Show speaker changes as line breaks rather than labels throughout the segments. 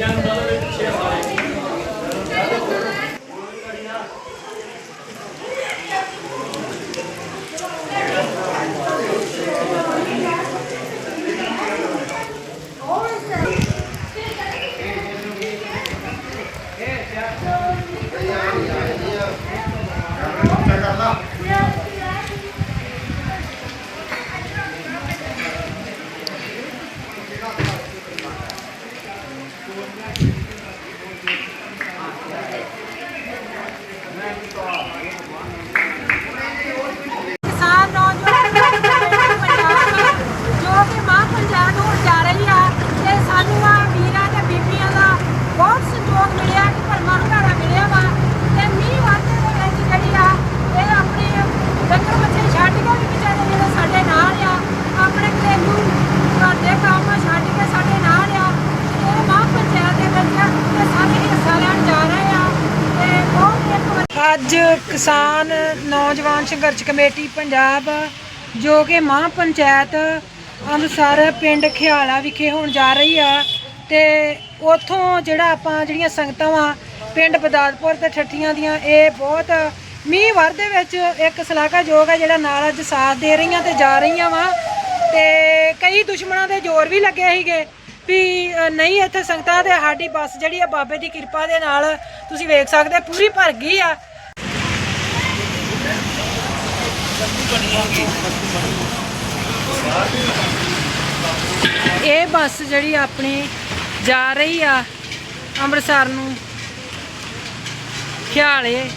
Yani bana bir şey var. ਅੱਜ ਕਿਸਾਨ, ਨੌਜਵਾਨ ਸੰਘਰਸ਼ ਕਮੇਟੀ ਪੰਜਾਬ, ਜੋ ਕਿ ਮਾਂ ਪੰਚਾਇਤ ਅੰਮ੍ਰਿਤਸਰ ਪਿੰਡ ਖਿਆਲਾ ਵਿਖੇ ਹੋਣ ਜਾ ਰਹੀ ਆ ਤੇ ਉਥੋਂ ਜਿਹੜਾ ਆਪਾਂ ਜਿਹੜੀਆਂ ਸੰਗਤਾਂ ਵਾ, ਪਿੰਡ ਬਦਾਦਪੁਰ ਤੇ ਠੱਠੀਆਂ ਦੀਆਂ, ਇਹ ਬਹੁਤ ਮੀਂਹ ਵਰ ਦੇ ਵਿੱਚ ਇੱਕ ਸ਼ਲਾਘਾਯੋਗ ਆ ਜਿਹੜਾ ਨਾਲ ਅੱਜ ਸਾਥ ਦੇ ਰਹੀਆਂ ਤੇ ਜਾ ਰਹੀਆਂ ਵਾ। ਤੇ ਕਈ ਦੁਸ਼ਮਣਾਂ ਦੇ ਜ਼ੋਰ ਵੀ ਲੱਗੇ ਸੀਗੇ ਵੀ ਨਹੀਂ ਇੱਥੇ ਸੰਗਤਾਂ ਤੇ ਸਾਡੀ ਬੱਸ ਜਿਹੜੀ ਆ ਬਾਬੇ ਦੀ ਕਿਰਪਾ ਦੇ ਨਾਲ ਤੁਸੀਂ ਵੇਖ ਸਕਦੇ ਪੂਰੀ ਭਰ ਗਈ ਆ। ਇਹ ਬੱਸ ਜਿਹੜੀ ਆਪਣੀ ਜਾ ਰਹੀ ਆ ਅੰਮ੍ਰਿਤਸਰ ਨੂੰ ਖਿਆਲੇ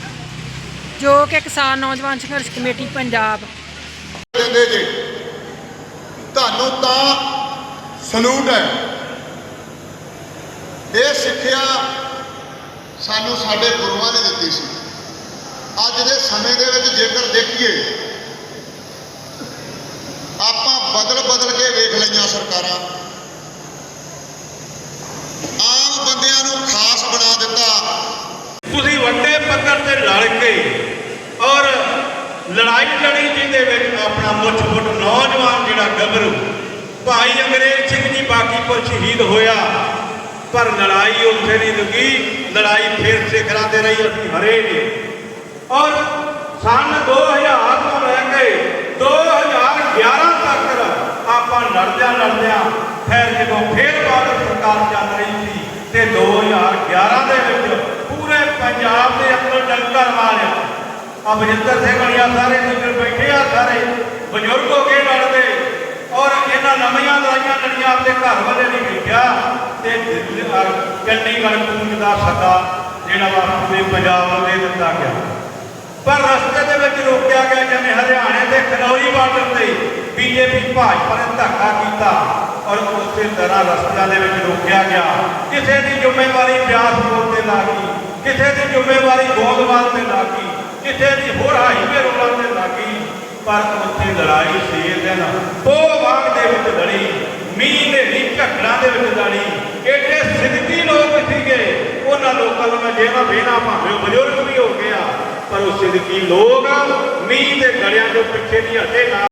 ਜੋ ਕਿ ਕਿਸਾਨ ਨੌਜਵਾਨ ਸੰਘਰਸ਼ ਕਮੇਟੀ ਪੰਜਾਬ।
ਦਿੰਦੇ ਜੇ, ਤੁਹਾਨੂੰ ਤਾਂ ਸਲੂਟ ਹੈ। ਇਹ ਸਿੱਖਿਆ ਸਾਨੂੰ ਸਾਡੇ ਗੁਰੂਆਂ ਨੇ ਦਿੱਤੀ ਸੀ। ਅੱਜ ਦੇ ਸਮੇਂ ਦੇ ਵਿੱਚ ਜੇਕਰ ਦੇਖੀਏ ਬਦਲ ਬਦਲ ਕੇ ਵੇਖ ਲਈਆਂ ਸਰਕਾਰਾਂ। ਆਮ ਬੰਦਿਆਂ ਨੂੰ ਖਾਸ ਬਣਾ ਦਿੱਤਾ।
ਤੁਸੀਂ ਵੱਡੇ ਪੱਧਰ ਤੇ ਲੜ ਕੇ ਔਰ ਲੜਾਈ ਲੜੀ ਜਿਹਦੇ ਵਿੱਚ ਆਪਣਾ ਮੁੱਠ ਮੁੱਠ ਨੌਜਵਾਨ ਜਿਹੜਾ ਗੱਭਰੂ, ਭਾਈ ਅੰਗਰੇਜ਼ ਸਿੰਘ ਜੀ ਬਾਕੀਪੁਰ ਸ਼ਹੀਦ ਹੋਇਆ, ਪਰ ਲੜਾਈ ਉੱਥੇ ਨਹੀਂ ਲੱਗੀ ਲੜਾਈ ਫਿਰ ਸਿਖਰਾਂ ਤੇ ਰਹੀ, ਅਸੀਂ ਹਰੇ ਨੇ ਔਰ ਸਨ 2000 ਤੋਂ ਲੈ ਕੇ 2011 ਤੱਕ ਆਪਾਂ ਲੜਦਿਆਂ ਫਿਰ ਜਦੋਂ ਫਿਰ ਬਾਦਲ ਸਰਕਾਰ ਚੱਲ ਰਹੀ ਸੀ ਤੇ 2011 ਦੇ ਵਿੱਚ ਪੂਰੇ ਪੰਜਾਬ ਦੇ ਅੰਦਰ ਡੰਕਰ ਮਾਰਿਆ ਆ ਸਿੰਘ ਵਾਲੀਆ ਸਾਰੇ ਜਿੱਧਰ ਬੈਠੇ ਆ, ਸਾਰੇ ਬਜ਼ੁਰਗ ਹੋ ਕੇ ਲੜਦੇ ਔਰ ਇਹਨਾਂ ਨਵੀਆਂ ਲੜਾਈਆਂ ਲੜੀਆਂ ਆਪਣੇ ਘਰ ਵਾਲੇ ਨਹੀਂ ਵੇਖਿਆ ਤੇ ਚੰਡੀਗੜ੍ਹ ਕੂੰਜ ਦਾ ਸੱਦਾ ਜਿਹੜਾ ਵਾ ਪੂਰੇ ਪੰਜਾਬ ਨੂੰ ਦੇ ਦਿੱਤਾ ਗਿਆ। ਪਰ ਰਸਤੇ ਦੇ ਵਿੱਚ ਰੋਕਿਆ ਗਿਆ ਜਿਵੇਂ ਹਰਿਆਣੇ ਦੇ ਖਨੌਰੀ ਬਾਰਡਰ ਤੇ ਬੀਜੇਪੀ ਭਾਜਪਾ ਨੇ ਧੱਕਾ ਕੀਤਾ ਔਰ ਉਸੇ ਤਰ੍ਹਾਂ ਰਸਤਿਆਂ ਦੇ ਵਿੱਚ ਰੋਕਿਆ ਗਿਆ। ਕਿਸੇ ਦੀ ਜ਼ਿੰਮੇਵਾਰੀ ਬਿਆਸਪੁਰ ਤੇ ਲਾ ਕਿਸੇ ਦੀ ਜ਼ਿੰਮੇਵਾਰੀ ਗੋਦਵਾਲ ਤੇ ਲਾ ਕਿਸੇ ਦੀ ਹੋਰ ਹਾਈਵੇ ਰੋਡਾਂ ਤੇ ਲਾ ਪਰ ਉੱਥੇ ਲੜਾਈ ਛੇ ਦਿਨ। ਉਹ ਬਾਗ ਦੇ ਵਿੱਚ ਲੜੀ, ਮੀਂਹ ਦੇ ਵੀ ਝੱਖੜਾਂ ਦੇ ਵਿੱਚ ਲੜੀ। ਏਡੇ ਸਿੱਧੀ ਲੋਕ ਸੀਗੇ, ਉਹਨਾਂ ਲੋਕਾਂ ਨੂੰ ਮੈਂ ਜਿਹੜਾ ਵੇਣਾ ਭਾਵੇਂ ਉਹ ਬਜ਼ੁਰਗ ਵੀ ਹੋ ਗਿਆ ਪਰ ਉਹ ਸਿੱਧੀ ਲੋਕ ਮੀਂਹ ਦੇ ਗੜਿਆਂ ਦੇ ਪਿੱਛੇ ਨਹੀਂ ਹਟੇ ਨਾ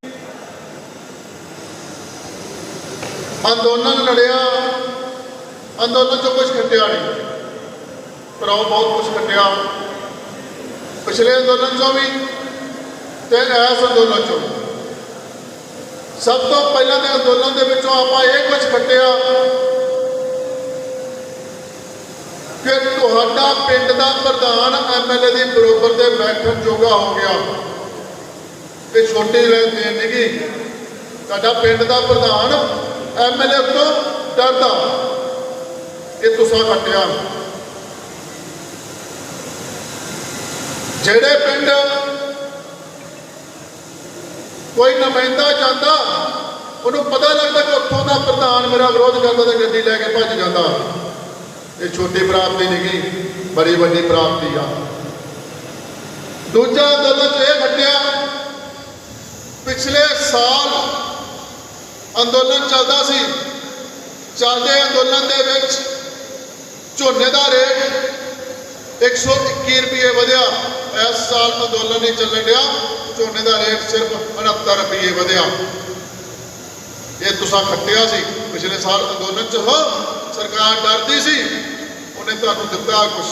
ਅੰਦੋਲਨ ਲੜਿਆ। ਅੰਦੋਲਨ ਚੋਂ ਕੁਝ ਖੱਟਿਆ ਨਹੀਂ। ਪਰ ਉਹ ਬਹੁਤ ਕੁਝ ਖੱਟਿਆ। ਪਿਛਲੇ ਅੰਦੋਲਨ ਚੋਂ ਵੀ ਤੇ ਇਸ ਅੰਦੋਲਨ ਚੋਂ। ਸਭ ਤੋਂ ਪਹਿਲਾਂ ਦੇ ਅੰਦੋਲਨ ਦੇ ਵਿੱਚੋਂ ਆਪਾਂ ਇਹ ਕੁਝ ਖੱਟਿਆ ਕਿ ਤੁਹਾਡਾ ਪਿੰਡ ਦਾ ਪ੍ਰਧਾਨ ਐਮਐਲਏ ਦੀ ਬਰੋਬਰ ਦੇ ਬੈਠਣ ਜੋਗਾ ਹੋ ਗਿਆ। ਇਹ ਛੋਟੀ ਲੈਣ ਦੇਣ ਨਹੀਂ ਤੁਹਾਡਾ ਪਿੰਡ ਦਾ ਪ੍ਰਧਾਨ ਐਮਐਲਏ ਤੋਂ ਡਰਦਾ ਇਹ ਤੁਸੀਂ ਕੱਟਿਆ ਜਿਹੜੇ ਪਿੰਡ ਕੋਈ ਨੁਮਾਇੰਦਾ ਜਾਂਦਾ, ਉਹਨੂੰ ਪਤਾ ਲੱਗਦਾ ਕਿ ਉੱਥੋਂ ਦਾ ਪ੍ਰਧਾਨ ਮੇਰਾ ਵਿਰੋਧ ਕਰਦਾ ਤੇ ਗੱਡੀ ਲੈ ਕੇ ਭੱਜ ਜਾਂਦਾ। ਇਹ ਛੋਟੀ ਪ੍ਰਾਪਤੀ ਨਹੀਂ ਬੜੀ ਵੱਡੀ ਪ੍ਰਾਪਤੀ ਆ। ਦੂਜਾ ਅੰਦੋਲਨ ਇਹ ਘਟਿਆ ਪਿਛਲੇ ਸਾਲ ਅੰਦੋਲਨ ਚੱਲਦਾ ਸੀ। ਚੱਲਦੇ ਅੰਦੋਲਨ ਦੇ ਵਿੱਚ ਝੋਨੇ ਦਾ ਰੇਟ 121 ਰੁਪਏ ਵਧਿਆ। ਇਸ ਸਾਲ ਅੰਦੋਲਨ ਨਹੀਂ ਚੱਲਣ ਡਿਆ। ਝੋਨੇ ਦਾ ਰੇਟ ਸਿਰਫ 69 ਰੁਪਏ ਵਧਿਆ। ਇਹ ਤੁਸੀਂ ਖੱਟਿਆ ਸੀ। ਪਿਛਲੇ ਸਾਲ ਅੰਦੋਲਨ ਚ ਹੋ, ਸਰਕਾਰ ਡਰਦੀ ਸੀ। ਉਹਨੇ ਤੁਹਾਨੂੰ ਦਿੱਤਾ ਕੁਝ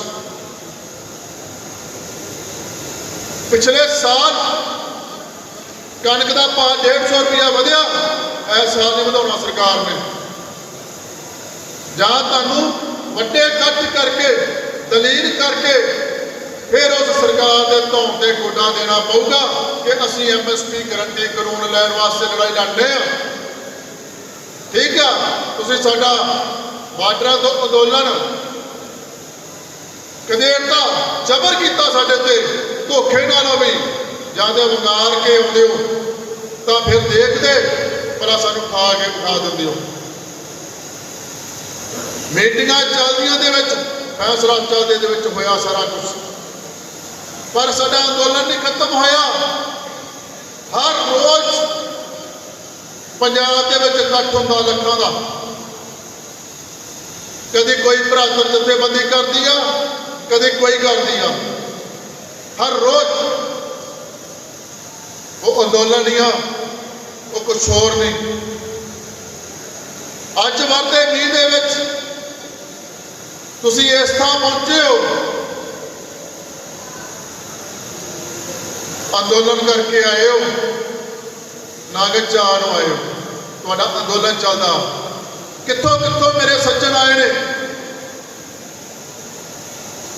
ਪਿਛਲੇ ਸਾਲ ਕਣਕ ਦਾ ਭਾਅ 150 ਰੁਪਇਆ ਵਧਿਆ। ਇਸ ਸਾਲ ਨਹੀਂ ਵਧਾਉਣਾ ਸਰਕਾਰ ਨੇ। ਜਾਂ ਤੁਹਾਨੂੰ ਵੱਡੇ ਖਰਚ ਕਰਕੇ, ਦਲੀਲ ਕਰਕੇ ਫਿਰ ਉਸ ਸਰਕਾਰ ਦੇ ਧੌਣ ਤੇ ਗੋਡਾ ਦੇਣਾ ਪਊਗਾ ਕਿ ਅਸੀਂ ਐਮਐਸਪੀ ਗਰੰਟੀ ਕਾਨੂੰਨ ਲੈਣ ਵਾਸਤੇ ਲੜਾਈ ਲੜਦੇ ਆ ਠੀਕ ਆ? ਤੁਸੀਂ ਸਾਡਾ ਬਾਰਡਰਾਂ ਤੋਂ ਅੰਦੋਲਨ ਕਦੇ ਜ਼ਬਰ ਕੀਤਾ ਸਾਡੇ ਤੇ, ਧੋਖੇ ਨਾਲ ਵੀ। ਜਾਂ ਤੇ ਵੰਗਾਰ ਕੇ ਆਉਂਦੇ ਹੋ, ਤਾਂ ਫਿਰ ਦੇਖਦੇ ਭਲਾ ਸਾਨੂੰ ਖਾ ਕੇ ਵਿਖਾ ਦਿੰਦੇ ਹੋ। ਮੀਟਿੰਗਾਂ ਚੱਲਦੀਆਂ ਦੇ ਵਿੱਚ, ਫੈਸਲਾ ਚੱਲਦੇ ਦੇ ਵਿੱਚ ਹੋਇਆ ਸਾਰਾ ਕੁਝ। ਪਰ ਸਾਡਾ ਅੰਦੋਲਨ ਨਹੀਂ ਖਤਮ ਹੋਇਆ। ਹਰ ਰੋਜ਼ ਪੰਜਾਬ ਦੇ ਵਿੱਚ ਇਕੱਠ ਹੁੰਦਾ ਲੱਖਾਂ ਦਾ। ਕਦੇ ਕੋਈ ਭਰਾਤਰ ਜਥੇਬੰਦੀ ਕਰਦੀ ਆ, ਕਦੇ ਕੋਈ ਕਰਦੀ ਆ। ਹਰ ਰੋਜ਼ ਉਹ ਅੰਦੋਲਨ ਨਹੀਂ ਆ ਉਹ ਕੁਛ ਹੋਰ ਨਹੀਂ। ਅੱਜ ਵਰਦੇ ਮੀਂਹ ਦੇ ਵਿੱਚ ਤੁਸੀਂ ਇਸ ਥਾਂ ਪਹੁੰਚੇ ਹੋ। ਅੰਦੋਲਨ ਕਰਕੇ ਆਏ ਹੋ। ਨਾਗਦ ਚਾਰ ਨੂੰ ਆਏ ਹੋ। ਤੁਹਾਡਾ ਅੰਦੋਲਨ ਚੱਲਦਾ ਕਿੱਥੋਂ ਕਿੱਥੋਂ ਮੇਰੇ ਸੱਜਣ ਆਏ ਨੇ?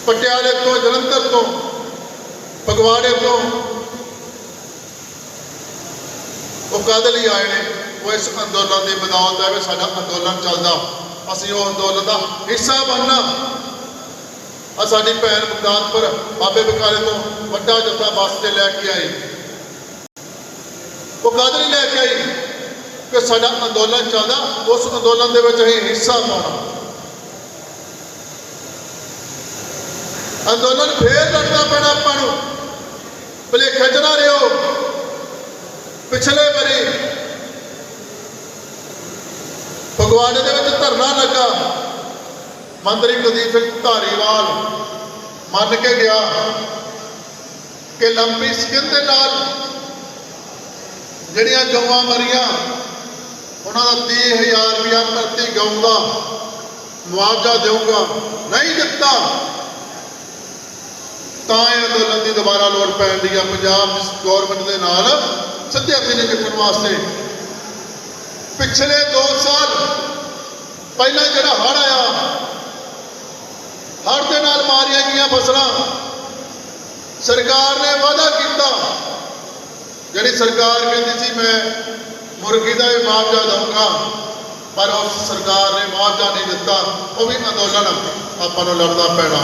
ਪਟਿਆਲੇ ਤੋਂ, ਜਲੰਧਰ ਤੋਂ, ਫਗਵਾੜੇ ਤੋਂ ਉਹ ਕਾਹਦੇ ਲਈ ਆਏ ਨੇ? ਉਹ ਇਸ ਅੰਦੋਲਨ ਦੀ ਬਦੌਲਤ ਹੈ ਕਿ ਸਾਡਾ ਅੰਦੋਲਨ ਚੱਲਦਾ। ਅਸੀਂ ਉਹ ਅੰਦੋਲਨ ਦਾ ਹਿੱਸਾ ਬਣਨਾ। ਆ ਸਾਡੀ ਭੈਣ ਮੁਕਦਾਨਪੁਰ ਬਾਬੇ ਬਕਾਲੇ ਤੋਂ ਵੱਡਾ ਜੱਥਾ ਬੱਸ ਤੇ ਲੈ ਕੇ ਆਈ। ਉਹ ਕਾਹਦੇ ਲਈ ਲੈ ਕੇ ਆਈ? ਕਿ ਸਾਡਾ ਅੰਦੋਲਨ ਚੱਲਦਾ, ਉਸ ਅੰਦੋਲਨ ਦੇ ਵਿੱਚ ਅਸੀਂ ਹਿੱਸਾ ਪਾਉਣਾ। ਅੰਦੋਲਨ ਫੇਰ ਲੜਨਾ ਪੈਣਾ ਆਪਾਂ ਨੂੰ। ਭਲੇਖੇ ਚ ਨਾ ਰਿਓ ਪਿਛਲੇ ਵਾਰੀ ਫਗਵਾੜੇ ਦੇ ਵਿੱਚ ਧਰਨਾ ਲੱਗਾ। ਮੰਤਰੀ ਕੁਲਦੀਪ ਸਿੰਘ ਧਾਰੀਵਾਲ ਮੰਨ ਕੇ ਗਿਆ ਕਿ ਲੰਬੀ ਸਕਿਨ ਦੇ ਨਾਲ ਜਿਹੜੀਆਂ ਗਊਆਂ ਮਰੀਆਂ, ਉਹਨਾਂ ਦਾ 30000 ਰੁਪਇਆ ਪ੍ਰਤੀ ਗਊ ਦਾ ਮੁਆਵਜ਼ਾ ਦੇਊਗਾ। ਨਹੀਂ ਦਿੱਤਾ। ਤਾਂ ਇਹ ਅੰਦੋਲਨ ਦੀ ਦੁਬਾਰਾ ਲੋੜ ਪੈਣ ਦੀ ਆ। ਪੰਜਾਬ ਗਵਰਨਮੈਂਟ ਦੇ ਨਾਲ ਸਿੱਧੇ ਹੱਥੀਂ ਨਹੀਂ ਚੁੱਕਣ ਵਾਸਤੇ। ਪਿਛਲੇ 2 ਸਾਲ ਪਹਿਲਾਂ ਜਿਹੜਾ ਹੜ੍ਹ ਆਇਆ, ਹੜ੍ਹ ਦੇ ਨਾਲ ਮਾਰੀਆਂ ਗਈਆਂ ਫਸਲਾਂ, ਸਰਕਾਰ ਨੇ ਵਾਅਦਾ ਕੀਤਾ। ਜਿਹੜੀ ਸਰਕਾਰ ਕਹਿੰਦੀ ਸੀ, ਮੈਂ ਮੁਰਗੀ ਦਾ ਵੀ ਮੁਆਵਜ਼ਾ ਦਊਂਗਾ, ਪਰ ਉਸ ਸਰਕਾਰ ਨੇ ਮੁਆਵਜ਼ਾ ਨਹੀਂ ਦਿੱਤਾ, ਉਹ ਵੀ ਅੰਦੋਲਨ ਆਪਾਂ ਨੂੰ ਲੜਨਾ ਪੈਣਾ।